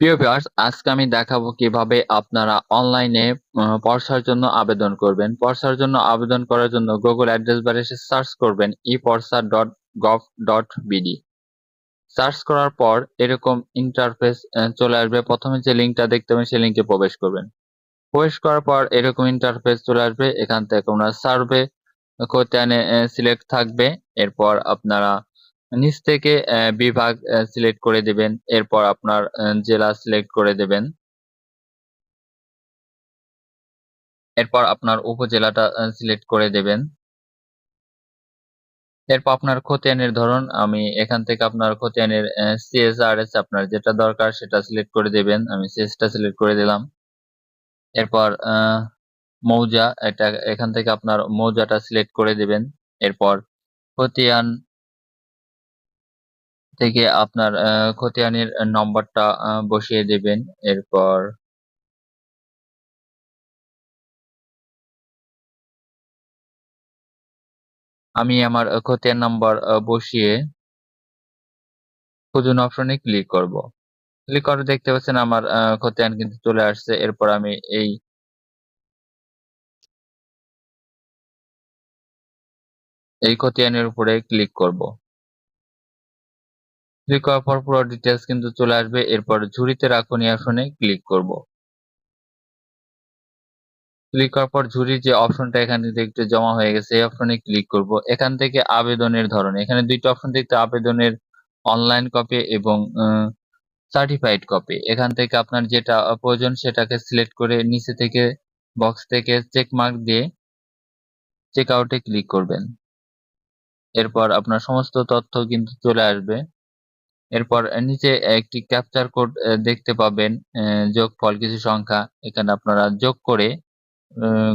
প্রিয় ভিউয়ার্স আজকে আমি দেখাবো কীভাবে আপনারা অনলাইনে পড়সার জন্য আবেদন করবেন। পড়সার জন্য আবেদন করার জন্য গুগল অ্যাড্রেস বারে এসে সার্চ করবেন e porcha dot gov dot BD search করার পর এরকম ইন্টারফেস চলে আসবে। প্রথমে যে লিঙ্কটা দেখতে পাবেন, সেই লিঙ্কে প্রবেশ করবেন। প্রবেশ করার পর এরকম ইন্টারফেস চলে আসবে। এখান থেকে আপনার সার্ভে খতিয়ানে সিলেক্ট থাকবে। এরপর আপনারা নিচ থেকে বিভাগ সিলেক্ট করে দেবেন। এরপর আপনার জেলা সিলেক্ট করে দেবেন। এরপর আপনার উপজেলাটা সিলেক্ট করে দেবেন। এরপর আপনার খতিয়ানের ধরন, আমি এখান থেকে আপনার খতিয়ানের সিএসআরএস আপনার যেটা দরকার সেটা সিলেক্ট করে দেবেন। আমি সিএসটা সিলেক্ট করে দিলাম। এরপর মৌজা, এটা এখান থেকে আপনার মৌজাটা সিলেক্ট করে দেবেন। এরপর খতিয়ান থেকে আপনার খতিয়ানের নম্বরটা বসিয়ে দেবেন। এরপর আমি আমার খতিয়ান নাম্বার বসিয়ে খুঁজুন অপশনে ক্লিক করব। ক্লিক করে দেখতে পাচ্ছেন আমার খতিয়ান কিন্তু চলে আসছে। এরপর আমি এই এই খতিয়ানের উপরে ক্লিক করব। ক্লিক করার পর পুরো ডিটেলস কিন্তু চলে আসবে। এরপর ঝুড়িতে রাখুন এই অপশনে ক্লিক করব। ক্লিক করার পর ঝুড়ির যে অপশনটা এখানে একটু জমা হয়ে গেছে, এই অপশনে ক্লিক করব। এখান থেকে আবেদনের ধরন। এখানে দুইটা অপশন দেখতে, আবেদনের অনলাইন কপি এবং সার্টিফাইড কপি এখান থেকে আপনার যেটা প্রয়োজন সেটাকে সিলেক্ট করে নিচে থেকে বক্স থেকে চেক মার্ক দিয়ে চেক আউটে ক্লিক করবেন। এরপর আপনার সমস্ত তথ্য কিন্তু চলে আসবে। এরপর নিচে একটি ক্যাপচার কোড দেখতে পাবেন যোগফল কিছু সংখ্যা। এখানে আপনারা যোগ করে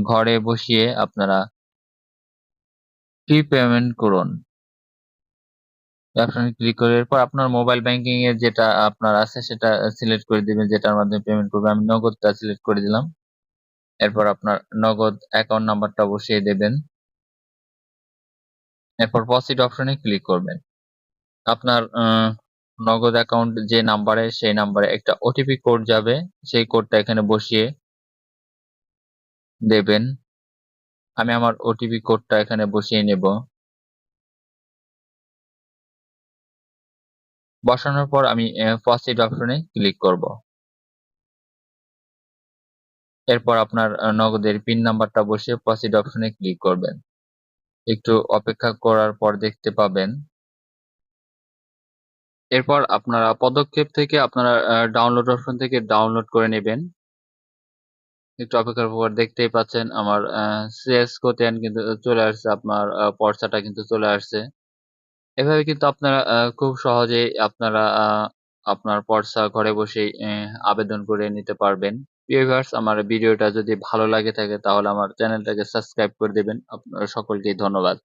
ঘরে বসিয়ে আপনারা ফি পেমেন্ট করুন। অপশনে ক্লিক করে এরপর আপনার মোবাইল ব্যাংকিং এর যেটা আপনার আছে, সেটা সিলেক্ট করে দিবেন, যেটার মাধ্যমে পেমেন্ট করবে। আমি নগদটা সিলেক্ট করে দিলাম। এরপর আপনার নগদ অ্যাকাউন্ট নাম্বারটা বসিয়ে দেবেন। এরপর প্রসিড অপশনে ক্লিক করবেন। আপনার নগদ অ্যাকাউন্ট যে নাম্বারে সেই নাম্বারে একটা ওটিপি কোড যাবে। সেই কোডটা এখানে বসিয়ে দেবেন। আমি আমার ওটিপি কোডটা এখানে বসিয়ে নেব। বসানোর পর আমি প্রসিড অপশনে ক্লিক করব। এরপর আপনার নগদের পিন নাম্বারটা বসিয়ে প্রসিড অপশনে ক্লিক করবেন। একটু অপেক্ষা করার পর দেখতে পাবেন। এরপর আপনারা পদক্ষেপ থেকে আপনারা ডাউনলোড অপশন থেকে ডাউনলোড করে নেবেন। একটু অপেক্ষার পর দেখতেই পাচ্ছেন আমার সিএস কোতেন কিন্তু চলে আসছে, আপনার পর্চাটা কিন্তু চলে আসছে। এভাবে কিন্তু আপনারা খুব সহজেই আপনারা আপনার পর্সা ঘরে বসেই আবেদন করে নিতে পারবেন। প্রিয় ভিউয়ার্স আমার ভিডিওটা যদি ভালো লাগে থাকে তাহলে আমার চ্যানেলটাকে সাবস্ক্রাইব করে দেবেন। আপনারা সকলকেই ধন্যবাদ।